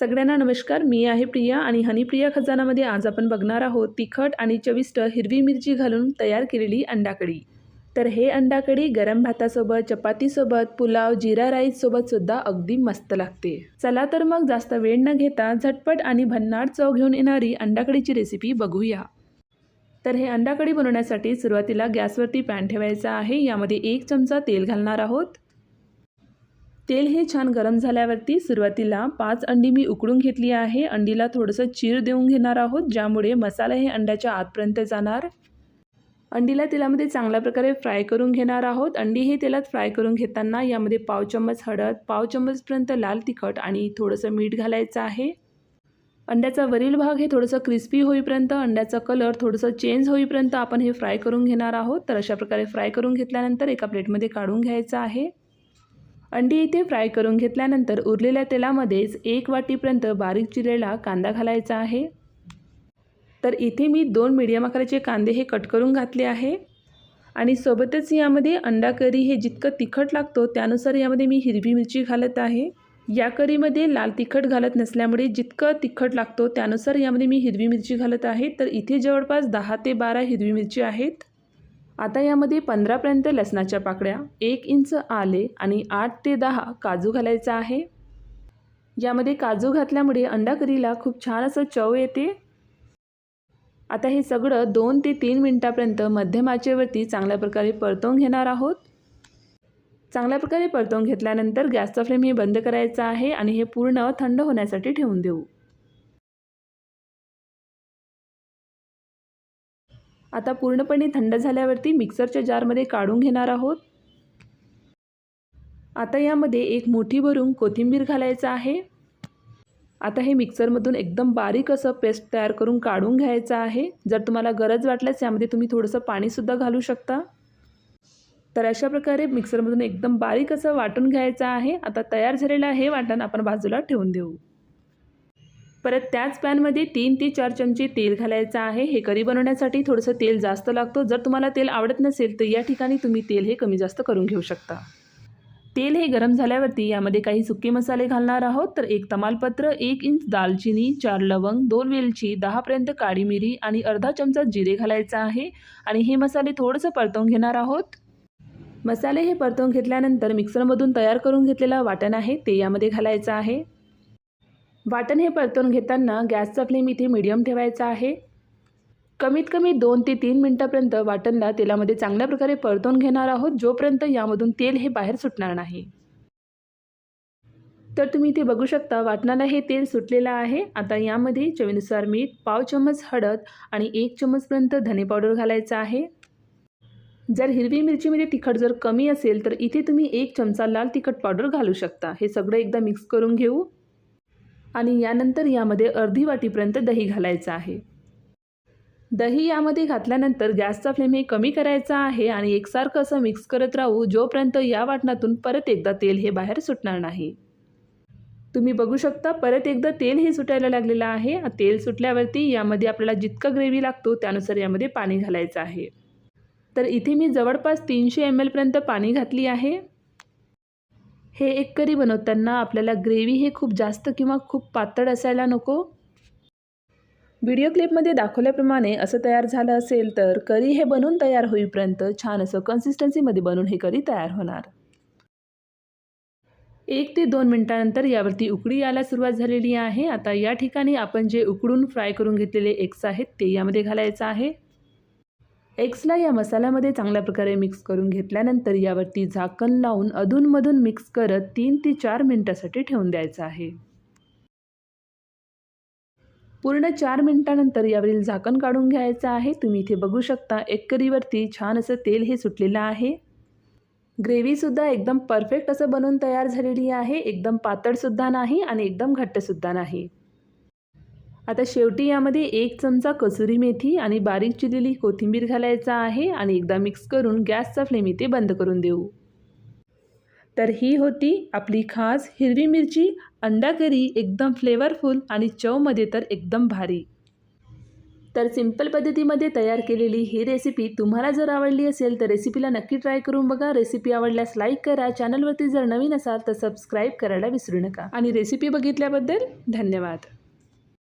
सगळ्यांना नमस्कार मी आहे प्रिया आणि हनीप्रिया खजानामध्ये आज आपण बघणार आहोत तिखट आणि चविष्ट हिरवी मिरची घालून तयार केलेली अंडाकडी. तर हे अंडाकडी गरम भातासोबत चपातीसोबत पुलाव जिरा राईससोबत सुद्धा अगदी मस्त लागते. चला तर मग जास्त वेळ न घेता झटपट आणि भन्नाट चव घेऊन येणारी अंडाकडीची रेसिपी बघूया. तर हे अंडाकडी बनवण्यासाठी सुरुवातीला गॅसवरती पॅन ठेवायचा आहे यामध्ये एक चमचा तेल घालणार आहोत. तेल हे छान गरम झाल्यावरती सुरुवातीला पाच अंडी मी उकडून घेतली आहे. अंडीला थोडंसं चीर देऊन घेणार आहोत ज्यामुळे मसाला हे अंड्याच्या आतपर्यंत जाणार. अंडीला तेलामध्ये चांगल्या प्रकारे फ्राय करून घेणार आहोत. अंडी हे तेलात फ्राय करून घेताना यामध्ये पाव चम्मच हळद पाव चम्मचपर्यंत लाल तिखट आणि थोडंसं मीठ घालायचं आहे. अंड्याचा वरील भाग हे थोडंसं क्रिस्पी होईपर्यंत अंड्याचा कलर थोडंसं चेंज होईपर्यंत आपण हे फ्राय करून घेणार आहोत. तर अशा प्रकारे फ्राय करून घेतल्यानंतर एका प्लेटमध्ये काढून घ्यायचं आहे. अंडी इथे फ्राय करून घेतल्यानंतर उरलेल्या तेलामध्येच एक वाटीपर्यंत बारीक चिरलेला कांदा घालायचा आहे. तर इथे मी दोन मीडियम आकाराचे कांदे हे कट करून घातले आहे. आणि सोबतच यामध्ये अंडा करी हे जितकं तिखट लागतो त्यानुसार यामध्ये मी हिरवी मिरची घालत आहे. या करीमध्ये लाल तिखट घालत नसल्यामुळे जितकं तिखट लागतो त्यानुसार यामध्ये मी हिरवी मिरची घालत आहे. तर इथे जवळपास दहा ते बारा हिरवी मिरची आहेत. आता यामध्ये पंधरापर्यंत लसणाच्या पाकळ्या एक इंच आले आणि आठ ते दहा काजू घालायचा आहे. यामध्ये काजू घातल्यामुळे अंडा करीला खूप छान असं चव येते. आता हे सगळं दोन ते तीन मिनटापर्यंत मध्यम आचेवरती चांगल्या प्रकारे परतवून घेणार आहोत. चांगल्या प्रकारे परतवून घेतल्यानंतर गॅसचा फ्लेम हे बंद करायचा आहे आणि हे पूर्ण थंड होण्यासाठी ठेवून देऊ. आता पूर्णपणे थंड झाल्यावरती मिक्सरच्या जारमध्ये काढून घेणार आहोत. आता यामध्ये एक मोठी भरून कोथिंबीर घालायचं आहे. आता हे मिक्सरमधून एकदम बारीक असं पेस्ट तयार करून काढून घ्यायचं आहे. जर तुम्हाला गरज वाटल्यास यामध्ये तुम्ही थोडंसं पाणीसुद्धा घालू शकता. तर अशा प्रकारे मिक्सरमधून एकदम बारीक असं वाटून घ्यायचं आहे. आता तयार झालेलं हे वाटण आपण बाजूला ठेवून देऊ. परत त्याच पॅनमध्ये तीन ते चार चमचे तेल घालायचं आहे. हे करी बनवण्यासाठी थोडंसं तेल जास्त लागतो. जर तुम्हाला तेल आवडत नसेल तर या ठिकाणी तुम्ही तेल हे कमी जास्त करून घेऊ शकता. तेल हे गरम झाल्यावरती यामध्ये काही सुके मसाले घालणार आहोत. तर एक तमालपत्र एक इंच दालचिनी चार लवंग दोन वेलची दहापर्यंत काळी मिरी आणि अर्धा चमचा जिरे घालायचा आहे. आणि हे मसाले थोडंसं परतवून घेणार आहोत. मसाले हे परतवून घेतल्यानंतर मिक्सरमधून तयार करून घेतलेला वाटण आहे. ते यामध्ये घालायचं आहे. वाटण हे परतून घेताना गॅसचा फ्लेम इथे मिडियम ठेवायचा आहे. कमीत कमी दोन ते तीन मिनटापर्यंत वाटणला तेलामध्ये चांगल्या प्रकारे परतून घेणार आहोत जोपर्यंत यामधून तेल हे बाहेर सुटणार नाही. तर तुम्ही इथे बघू शकता वाटणाला हे तेल सुटलेलं आहे. आता यामध्ये चवीनुसार मीठ पाव चम्मच हळद आणि एक चम्मचपर्यंत धने पावडर घालायचं आहे. जर हिरवी मिरचीमध्ये तिखट जर कमी असेल तर इथे तुम्ही एक चमचा लाल तिखट पावडर घालू शकता. हे सगळं एकदा मिक्स करून घेऊ. आणि यानंतर यामध्ये अर्धी वाटीपर्यंत दही घालायचं आहे. दही यामध्ये घातल्यानंतर गॅसचा फ्लेम हे कमी करायचा आहे आणि एकसारखं असं मिक्स करत राहू जोपर्यंत या वाटणातून परत एकदा तेल हे बाहेर सुटणार नाही. तुम्ही बघू शकता परत एकदा तेल हे सुटायला लागलेलं आहे. तेल सुटल्यावरती यामध्ये आपल्याला जितकं ग्रेव्ही लागतो त्यानुसार यामध्ये पाणी घालायचं आहे. तर इथे मी जवळपास तीनशे एम एलपर्यंत पाणी घातली आहे. हे एक करी बनवताना आपल्याला ग्रेव्ही हे खूप जास्त किंवा खूप पातळ असायला नको. व्हिडिओ क्लिपमध्ये दाखवल्याप्रमाणे असं तयार झालं असेल तर करी हे बनून तयार होईपर्यंत छान असं कन्सिस्टन्सीमध्ये बनून हे करी तयार होणार. एक ते दोन मिनटानंतर यावरती उकडी यायला सुरुवात झालेली आहे. आता या ठिकाणी आपण जे उकडून फ्राय करून घेतलेले एग्स आहेत ते यामध्ये घालायचं आहे. एग्सला या मसाल्यामध्ये चांगल्या प्रकारे मिक्स करून घेतल्यानंतर यावरती झाकण लावून अधूनमधून मिक्स करत तीन ते चार मिनटासाठी ठेवून द्यायचं आहे. पूर्ण चार मिनटानंतर यावरील झाकण काढून घ्यायचं आहे. तुम्ही इथे बघू शकता एक करीवरती छान असं तेल हे सुटलेलं आहे. ग्रेव्हीसुद्धा एकदम परफेक्ट असं बनवून तयार झालेली आहे. एकदम पातळसुद्धा नाही आणि एकदम घट्टसुद्धा नाही. आता शेवटी यामध्ये एक चमचा कसुरी मेथी आणि बारीक चिरलेली कोथिंबीर घालायचा आहे आणि एकदा मिक्स करून गॅसचा फ्लेम इथे बंद करून देऊ. तर ही होती आपली खास हिरवी मिरची अंडा करी एकदम फ्लेवरफुल आणि चवमध्ये तर एकदम भारी. तर सिंपल पद्धतीमध्ये तयार केलेली ही रेसिपी तुम्हाला जर आवडली असेल तर रेसिपीला नक्की ट्राय करून बघा. रेसिपी आवडल्यास लाईक करा. चॅनलवरती जर नवीन असाल तर सबस्क्राईब करायला विसरू नका. आणि रेसिपी बघितल्याबद्दल धन्यवाद.